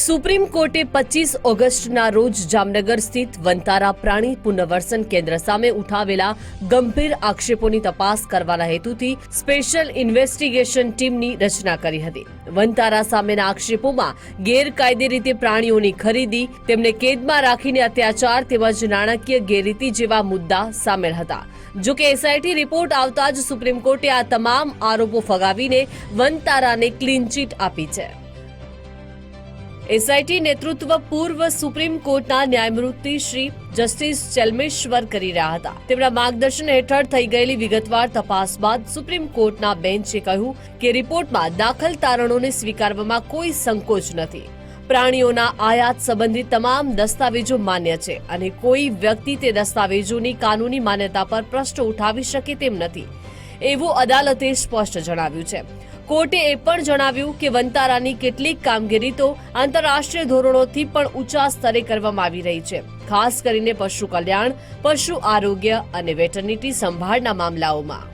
Supreme કોર્ટે પચીસ ઓગસ્ટના રોજ જામનગર સ્થિત વંતારા પ્રાણી પુનર્વસન કેન્દ્ર સામે ઉઠાવેલા ગંભીર આક્ષેપોની તપાસ કરવાના હેતુથી સ્પેશિયલ ઇન્વેસ્ટિગેશન ટીમની રચના કરી હતી. વંતારા સામેના આક્ષેપોમાં ગેરકાયદે રીતે પ્રાણીઓની ખરીદી, તેમને કેદમાં રાખીને અત્યાચાર તેમજ નાણાકીય ગેરરીતિ જેવા મુદ્દા સામેલ હતા. જોકે એસઆઈટી રિપોર્ટ આવતા જ સુપ્રીમ કોર્ટે આ તમામ આરોપો ફગાવીને વનતારાને ક્લીન ચીટ આપી છે. એસઆઈટી નેતૃત્વ પૂર્વ સુપ્રીમ કોર્ટના ન્યાયમૂર્તિ શ્રી જસ્ટિસ ચલમેશ્વર કરી રહ્યા હતા. તેમના માર્ગદર્શન હેઠળ થઈ ગયેલી વિગતવાર તપાસ બાદ સુપ્રીમ કોર્ટના બેન્ચે કહ્યું કે રિપોર્ટમાં દાખલ તારણોને સ્વીકારવામાં કોઈ સંકોચ નથી. પ્રાણીઓના આયાત સંબંધિત તમામ દસ્તાવેજો માન્ય છે અને કોઈ વ્યક્તિ તે દસ્તાવેજોની કાનૂની માન્યતા પર પ્રશ્ન ઉઠાવી શકે તેમ નથી. એવું અદાલતે સ્પષ્ટ જણાવ્યું છે. કોર્ટે એ પણ જણાવ્યું કે વંતારાની કેટલીક કામગીરી તો આંતરરાષ્ટ્રીય ધોરણોથી પણ ઊંચા સ્તરે કરવામાં આવી રહી છે. ખાસ કરીને પશુ કલ્યાણ, પશુ આરોગ્ય અને વેટરનિટી સંભાળના મામલાઓમાં.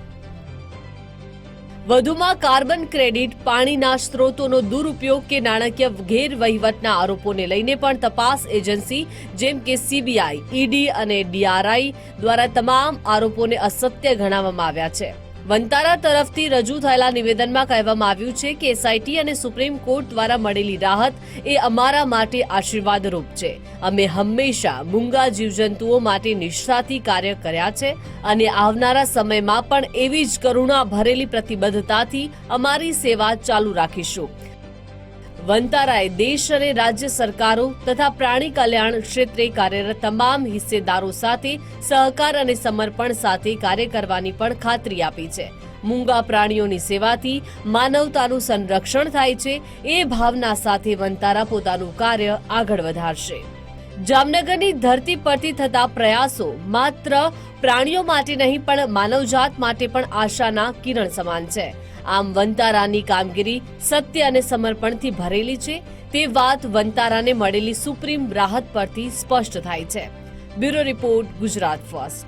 વધુમાં કાર્બન ક્રેડિટ, પાણીના સ્ત્રોતોનો દુરુપયોગ કે નાણાકીય ગેરવહીવટના આરોપોને લઈને પણ તપાસ એજન્સી, જેમ કે સીબીઆઈ, ઈડી અને ડીઆરઆઈ દ્વારા તમામ આરોપોને અસત્ય ગણાવવામાં આવ્યા છે. વંતારા તરફથી રજૂ થયેલા નિવેદનમાં કહેવામાં આવ્યું છે કે એસઆઈટી અને સુપ્રીમ કોર્ટ દ્વારા મળેલી રાહત એ અમારા માટે આશીર્વાદરૂપ છે. અમે હંમેશા મૂંગા જીવજંતુઓ માટે નિષ્ઠાથી કાર્ય કર્યા છે અને આવનારા સમયમાં પણ એવી જ કરુણા ભરેલી પ્રતિબદ્ધતાથી અમારી સેવા ચાલુ રાખીશું. વંતારાએ દેશ અને રાજ્ય સરકારો તથા પ્રાણી કલ્યાણ ક્ષેત્રે કાર્યરત તમામ હિસ્સેદારો સાથે સહકાર અને સમર્પણ સાથે કાર્ય કરવાની પણ ખાતરી આપી છે. મૂંગા પ્રાણીઓની સેવાથી માનવતાનું સંરક્ષણ થાય છે. એ ભાવના સાથે વંતારા પોતાનું કાર્ય આગળ વધારશે. જામનગરની ધરતી પરથી થતા પ્રયાસો માત્ર પ્રાણીઓ માટે નહીં, પણ માનવજાત માટે પણ આશાના કિરણ સમાન છે. આમ વંતારાની કામગીરી સત્ય અને સમર્પણથી ભરેલી છે, તે વાત વંતારાને મળેલી સુપ્રીમ રાહત પરથી સ્પષ્ટ થાય છે. Bureau report, Gujarat first.